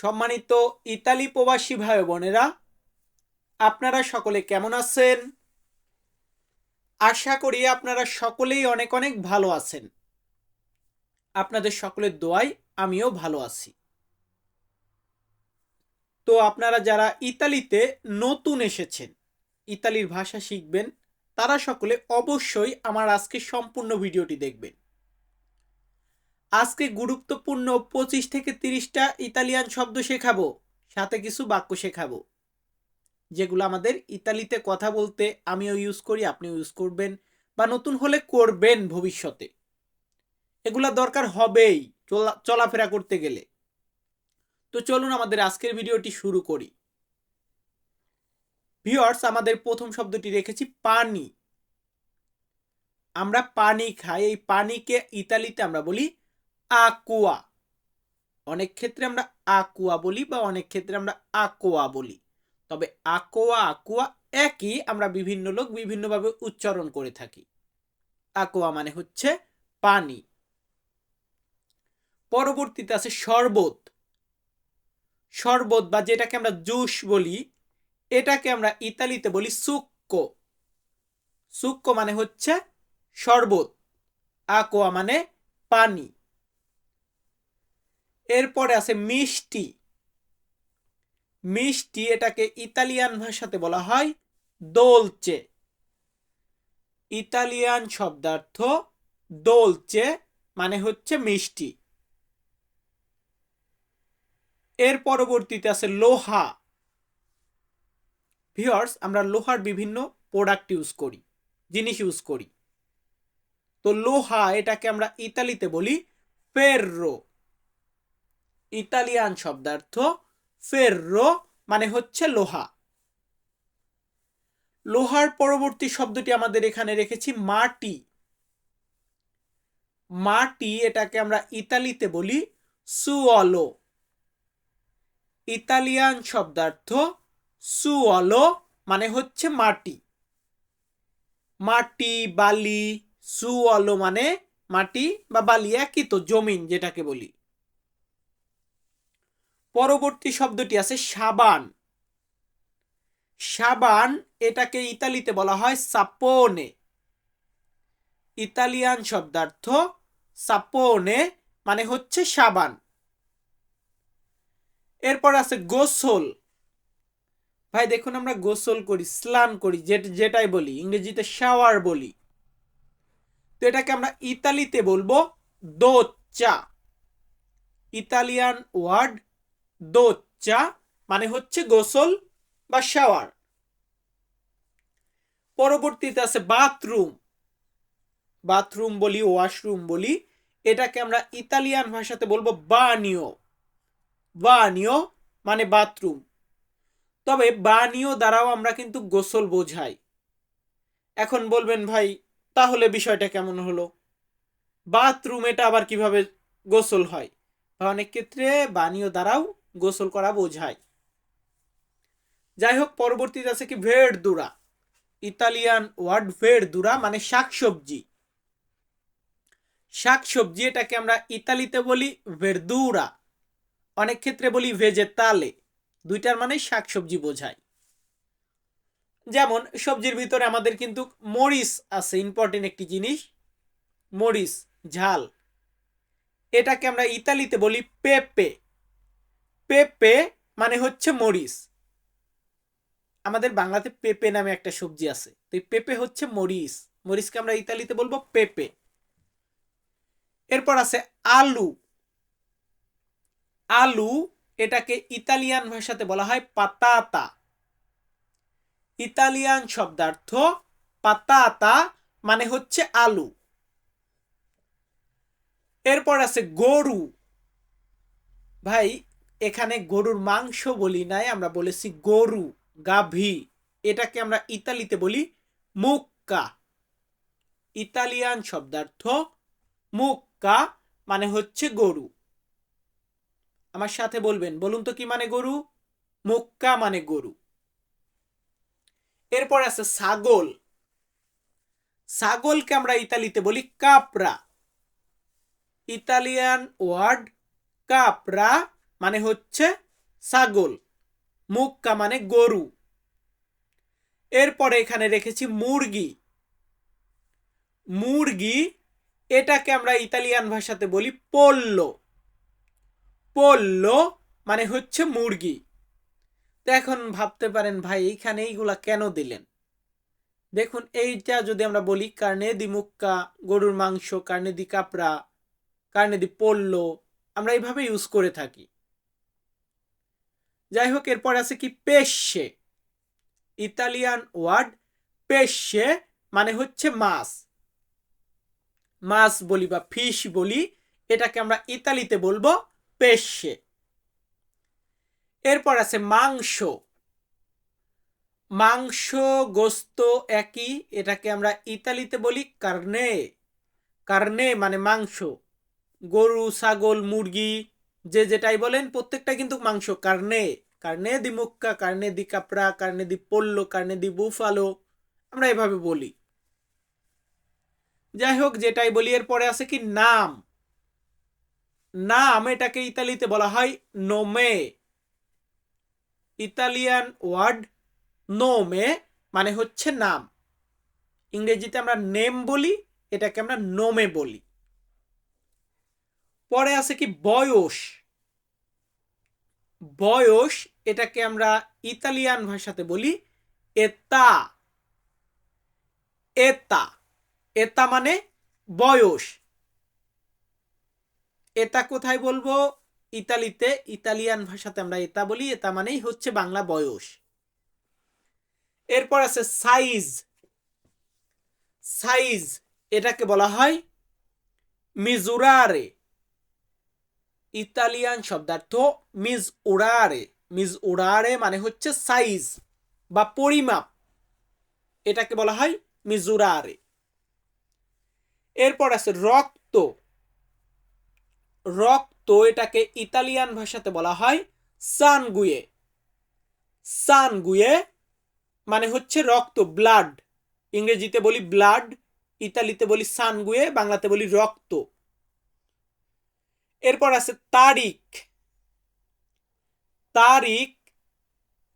সম্মানিত ইতালি প্রবাসী ভাই বোনেরা, আপনারা সকলে কেমন আছেন? আশা করি আপনারা সকলেই অনেক অনেক ভালো আছেন। আপনাদের সকলের দোয়ায় আমিও ভালো আছি। তো আপনারা যারা ইতালিতে নতুন এসেছেন, ইতালির ভাষা শিখবেন, তারা সকলে অবশ্যই আমার আজকে সম্পূর্ণ ভিডিওটি দেখবেন। আজকে গুরুত্বপূর্ণ পঁচিশ থেকে তিরিশটা ইতালিয়ান শব্দ শেখাবো, সাথে কিছু বাক্য শেখাবো। যেগুলো আমাদের ইতালিতে কথা বলতে আমিও ইউজ করি, আপনিও ইউজ করবেন বা নতুন হলে করবেন ভবিষ্যতে। এগুলা দরকার হবেই চলা চলাফেরা করতে গেলে। তো চলুন আমাদের আজকের ভিডিওটি শুরু করি। ভিওর্স আমাদের প্রথম শব্দটি রেখেছি, পানি। আমরা পানি খাই, এই পানিকে ইতালিতে আমরা বলি আকুয়া। অনেক ক্ষেত্রে আমরা আকুয়া বলি বা অনেক ক্ষেত্রে আমরা আকোয়া বলি। তবে আকোয়া, আকুয়া একই আমরা বিভিন্ন লোক বিভিন্নভাবে উচ্চারণ করে থাকি। আকোয়া মানে হচ্ছে পানি। পরবর্তীতে আছে শরবত। শরবত বা যেটাকে আমরা জুস বলি, এটাকে আমরা ইতালিতে বলি সুক্কো। সুক্কো মানে হচ্ছে শরবত। আকোয়া মানে পানি। এরপরে আছে মিষ্টি। মিষ্টি এটাকে ইতালিয়ান ভাষাতে বলা হয় দোলচে ইতালিয়ান শব্দার্থ দোলচে মানে হচ্ছে মিষ্টি। এর পরবর্তীতে আছে লোহা। ভিওর্স আমরা লোহার বিভিন্ন প্রোডাক্ট ইউজ করি, জিনিস ইউজ করি। তো লোহা এটাকে আমরা ইতালিতে বলি ফেররো ইতালিয়ান শব্দার্থ ফেররো মানে হচ্ছে লোহা। লোহার পরবর্তী শব্দটি আমাদের এখানে রেখেছি মাটি। মাটি এটাকে আমরা ইতালিতে বলি সুঅলো ইতালিয়ান শব্দার্থ সুঅলো মানে হচ্ছে মাটি। মাটি, বালি সুঅলো মানে মাটি বা বালি একই তো, জমিন যেটাকে বলি। পরবর্তী শব্দটি আছে সাবান। সাবান এটাকে ইতালিতে বলা হয় সাপোনে। ইতালিয়ান শব্দার্থ সাপোনে মানে হচ্ছে সাবান। এরপর আছে গোসল। ভাই, দেখুন আমরা গোসল করি, স্নান করি যেটাই বলি, ইংরেজিতে শাওয়ার বলি। তো এটাকে আমরা ইতালিতে বলব দোচ্চা। ইতালিয়ান ওয়ার্ড দোচ্চা মানে হচ্ছে গোসল বা শাওয়ার। পরবর্তীতে আছে বাথরুম। বাথরুম বলি, ওয়াশরুম বলি, এটাকে আমরা ইতালিয়ান ভাষাতে বলব বানিও। বানিও মানে বাথরুম। তবে বানিও দ্বারাও আমরা কিন্তু গোসল বোঝাই। এখন বলবেন ভাই, তাহলে বিষয়টা কেমন হলো? বাথরুম এটা আবার কীভাবে গোসল হয়? অনেক ক্ষেত্রে বানিও দ্বারাও গোসল করা বোঝায়। যাই হোক পরবর্তীতে আছে কি? ভেড় দুরা ইতালিয়ান ওয়ার্ড ভেড় দুরা মানে শাকসবজি। শাকসবজি এটাকে আমরা ইতালিতে বলি ভেরদুরা অনেক ক্ষেত্রে বলি ভেজে তালে দুইটার মানে শাকসবজি বোঝায়। যেমন, সবজির ভিতরে আমাদের কিন্তু মরিচ আছে ইম্পর্টেন্ট একটি জিনিস। মরিচ, ঝাল। এটাকে আমরা ইতালিতে বলি পেপে। পেপে মানে হচ্ছে মরিচ। আমাদের বাংলাতে পেপে নামে একটা সবজি আছে। তো এই পেপে হচ্ছে মরিচ। মরিচকে আমরা ইতালিতে বলব পেপে। এরপর আছে আলু। আলু এটাকে ইতালিয়ান ভাষাতে বলা হয় পাতাতা। ইতালিয়ান শব্দার্থ পাতাতা মানে হচ্ছে আলু। এরপর আছে গরু। ভাই এখানে গরুর মাংস বলি নাই, আমরা বলেছি গরু, গাভী। এটাকে আমরা ইতালিতে বলি মুক্কা। ইতালিয়ান শব্দার্থ মুক্কা মানে হচ্ছে গরু। আমার সাথে বলবেন, বলুন তো কি মানে গরু? মুক্কা মানে গরু। এরপর আছে ছাগল। ছাগলকে আমরা ইতালিতে বলি কাপরা ইতালিয়ান ওয়ার্ড কাপরা মানে হচ্ছে ছাগল, মুক্কা মানে গরু। এরপরে এখানে রেখেছি মুরগি। মুরগি, এটাকে আমরা ইতালিয়ান ভাষাতে বলি পোল্লো। পোল্লো মানে হচ্ছে মুরগি। তো এখন ভাবতে পারেন, ভাই, এইখানে এইগুলা কেন দিলেন? দেখুন, এইটা যদি আমরা বলি কার্নে দি মুক্কা, গরুর মাংস কার্নে দি কাপড়া কার্নে দি পোল্লো, আমরা এইভাবে ইউজ করে থাকি। যাই হোক এরপর আছে কি পেশে। ইতালিয়ান ওয়ার্ড, পেশে মানে হচ্ছে মাছ। মাছ বলি বা ফিশ বলি, এটাকে আমরা ইতালিতে বলব পেশে। এরপর আছে মাংস। মাংস, গোস্ত একই, এটাকে আমরা ইতালিতে বলি কার্নে। কার্নে মানে মাংস। গরু, ছাগল, মুরগি যে যেটাই বলেন, প্রত্যেকটা কিন্তু মাংস। কার্নে কার্নে দি মুক্কা, কার্নে দি কাপড়া, কার্নে দি পোল্লো, কার্নে দি বুফালো, আমরা এভাবে বলি। যাই হোক, যেটাই বলি, এরপরে আছে কি নাম। নাম এটাকে ইতালিতে বলা হয় নোমে। ইতালিয়ান ওয়ার্ড নোমে মানে হচ্ছে নাম। ইংরেজিতে আমরা নেম বলি, এটাকে আমরা নোমে বলি। পরে আছে কি বয়স? বয়স, এটাকে আমরা ইতালিয়ান ভাষাতে বলি এতা। এতা। এতা মানে বয়স। এটা কোথায় বলব? ইতালিতে, ইতালিয়ান ভাষাতে আমরা এটা বলি এটা মানেই হচ্ছে বাংলা বয়স। এরপর আছে সাইজ। সাইজ, এটাকে বলা হয় মিজুরারে। ইতালিয়ান শব্দার্থ মিজ উড়ারে। মিজ উড়ারে মানে হচ্ছে সাইজ বা পরিমাপ। এটাকে বলা হয় মিজুরারে। এরপর আছে রক্ত। রক্ত এটাকে ইতালিয়ান ভাষাতে বলা হয় সানগুয়ে সানগুয়ে মানে হচ্ছে রক্ত ব্লাড ইংরেজিতে বলি ব্লাড ইতালিতে বলি সানগুয়ে বাংলাতে বলি রক্ত। এরপর আছে তারিখ। তারিখ,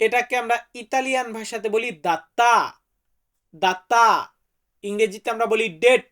এটাকে আমরা ইতালিয়ান ভাষাতে বলি দাত্তা দাত্তা ইংরেজিতে আমরা বলি ডেট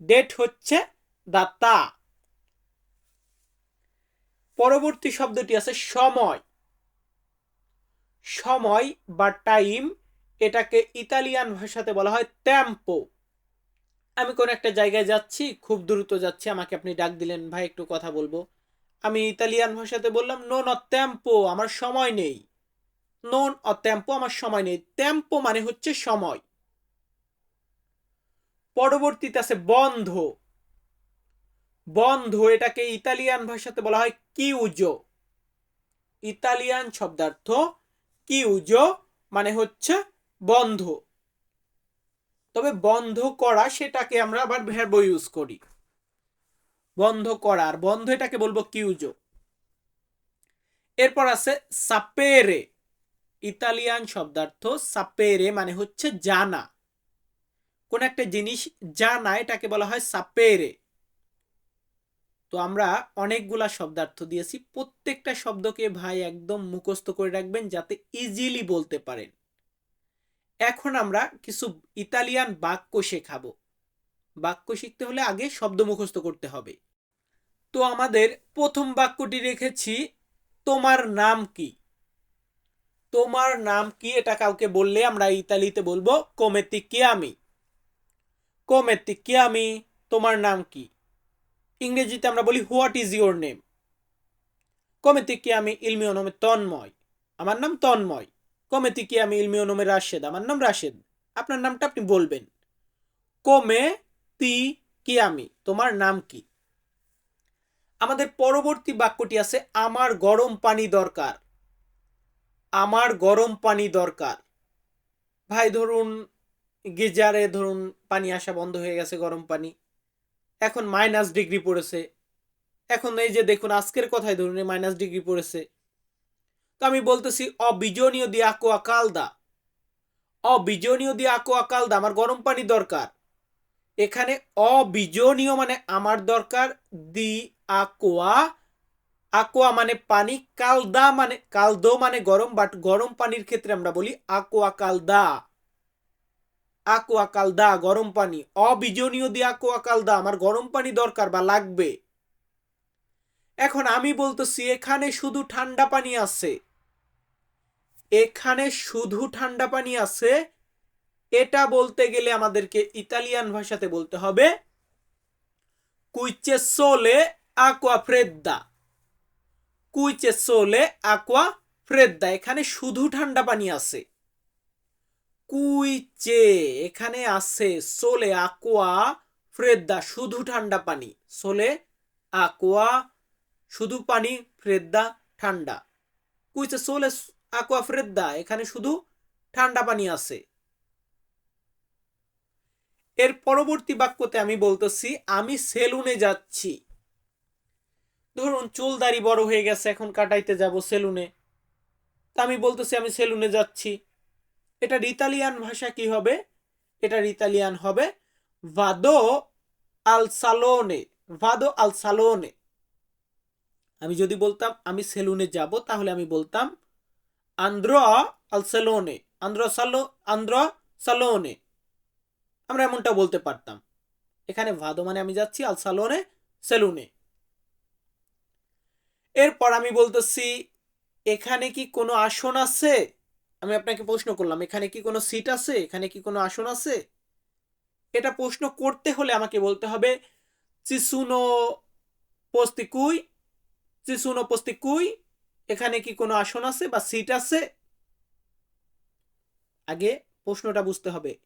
ডেট হচ্ছে দাত্তা পরবর্তী শব্দটি আছে সময়। সময় বা টাইম এটাকে ইতালিয়ান ভাষাতে বলা হয় ট্যাম্পো আমি কোন একটা জায়গায় যাচ্ছি, খুব দ্রুত যাচ্ছি, আমাকে আপনি ডাক দিলেন, ভাই, একটু কথা বলব। আমি ইতালিয়ান ভাষাতে বললাম নোন অত্যম্পো আমার সময় নেই। নোন অত্যম্পো আমার সময় নেই। ট্যাম্পো মানে হচ্ছে সময়। পরবর্তীতে আছে বন্ধ। বন্ধ, এটাকে ইতালিয়ান ভাষাতে বলা হয় কিউজো ইতালিয়ান শব্দার্থ কিউজো মানে হচ্ছে বন্ধ। তবে বন্ধ করা সেটাকে আমরা আবার ভ্যারব ইউজ করি। বন্ধ করার বন্ধ এটাকে বলব কিউজো এরপর আছে সাপেরে ইতালিয়ান শব্দার্থ সাপেরে মানে হচ্ছে জানা। কোন একটা জিনিস জানা, এটাকে বলা হয় সাপেরে তো আমরা অনেকগুলা শব্দার্থ দিয়েছি, প্রত্যেকটা শব্দকে ভাই একদম মুখস্থ করে রাখবেন যাতে ইজিলি বলতে পারেন। এখন আমরা কিছু ইতালিয়ান বাক্য শেখাব। বাক্য শিখতে হলে আগে শব্দ মুখস্থ করতে হবে। তো আমাদের প্রথম বাক্যটি রেখেছি, তোমার নাম কি? তোমার নাম কি? এটা কাউকে বললে আমরা ইতালিতে বলব কোমেতি কিয়ামি কোমেতি কিয়ামি তোমার নাম কি? ইংরেজিতে আমরা বলি হোয়াট ইজ ইউর নেম কমেতি কি আমি ইলমিও নামে তন্ময় আমার নাম তন্ময়। কমেতি কি আমি ইলমিও নামে রাশেদ আমার নাম রাশেদ আপনার নামটা আপনি বলবেন। কমে তি কি আমি তোমার নাম কি? আমাদের পরবর্তী বাক্যটি আছে, আমার গরম পানি দরকার। আমার গরম পানি দরকার। ভাই, ধরুন, গিজারে ধরুন, পানি আসা বন্ধ হয়ে গেছে গরম পানি। এখন মাইনাস ডিগ্রি পড়েছে। এখন এই যে দেখুন, আজকের কথাই ধরুন মাইনাস ডিগ্রি পড়েছে। তো আমি বলতেছি, অবিজনীয় দিয়ে আকো আকালদা অবিজনীয় দিয়ে আকো আকালদা আমার গরম পানি দরকার। এখানে অবিজনীয় মানে আমার দরকার দি আকোয়া আকোয়া মানে পানি, কালদা মানে কালদো মানে গরম, বাট গরম পানির ক্ষেত্রে আমরা বলি আকোয়া কালদা। আকোয়া কালদা, গরম পানি। অবিজনীয় দিয়ে আকোয়া কালদা, আমার গরম পানি দরকার বা লাগবে। এখন আমি বলতেছি, এখানে শুধু ঠান্ডা পানি আছে। এখানে শুধু ঠান্ডা পানি আছে, এটা বলতে গেলে আমাদেরকে ইতালিয়ান ভাষাতে বলতে হবে কুইচে সোলে আকোয়া ফ্রেদ্দা কুইচে সোলে আকোয়া ফ্রেদ্দা এখানে শুধু ঠান্ডা পানি আছে। কুইচে এখানে আছে সোলে আকোয়া ফ্রেদ্দা শুধু ঠান্ডা পানি। সোলে আকোয়া শুধু পানি ফ্রেদ্দা ঠান্ডা। কুইচে সোলে আকোয়া ফ্রেদ্দা এখানে শুধু ঠান্ডা পানি আছে। এর পরবর্তী বাক্যতে আমি বলতেছি, আমি সেলুনে যাচ্ছি। ধরুন, চুল দাড়ি বড় হয়ে গেছে, এখন কাটাইতে যাব সেলুনে। তা আমি বলতেছি, আমি সেলুনে যাচ্ছি। এটার ইতালিয়ান ভাষা কি হবে? এটার ইতালিয়ান হবে ভাদো আল সালোনে ভাদো আল সালোনে আমি যদি বলতাম, আমি সেলুনে যাব, তাহলে আমি বলতাম আন্দ্র আল সেলোনে আন্দ্র সালো আন্দ্র সালোনে আমরা এমনটা বলতে পারতাম এখানে ভাদো মানে আমি যাচ্ছি আল সালোনে সেলুনে এরপর আমি বলতেছি এখানে কি কোনো আসন আছে আমি আপনাকে প্রশ্ন করলাম এখানে কি কোনো সিট আছে এখানে কি কোনো আসন আছে এটা প্রশ্ন করতে হলে আমাকে বলতে হবে চিসুনো পস্তিকুই চিসুনো পস্তিকুই এখানে কি কোনো আসন আছে বা সিট আছে? আগে প্রশ্নটা বুঝতে হবে।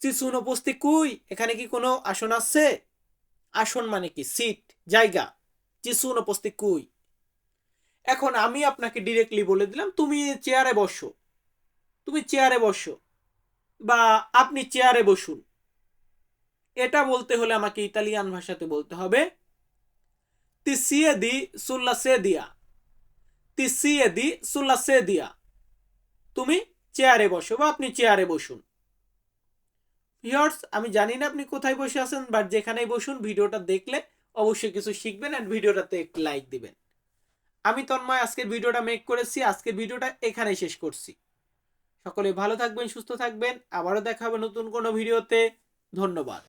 চিসুন উপস্থিত কুই, এখানে কি কোনো আসন আছে? আসন মানে কি? সিট জায়গা। চিসুন উপস্থিত কুই। এখন আমি আপনাকে ডিরেক্টলি বলে দিলাম, তুমি চেয়ারে বসো। তুমি চেয়ারে বসো। বা আপনি চেয়ারে বসুন। এটা বলতে হলে আমাকে ইতালিয়ান ভাষাতে বলতে হবে। তিসিয়ে দি সুল্লা সে দিয়া তিসিয়ে দি সুল্লা সে দিয়া তুমি চেয়ারে বসো বা আপনি চেয়ারে বসুন। ভিউয়ার্স আমি জানি না আপনি কোথায় বসে আছেন বাট যেখানেই বসুন, ভিডিওটা দেখলে অবশ্যই কিছু শিখবেন অ্যান্ড ভিডিওটাতে একটু লাইক দিবেন। আমি তন্ময়, আজকের ভিডিওটা মেক করেছি, আজকের ভিডিওটা এখানেই শেষ করছি। সকলে ভালো থাকবেন, সুস্থ থাকবেন, আবারও দেখা হবে নতুন কোনো ভিডিওতে। ধন্যবাদ।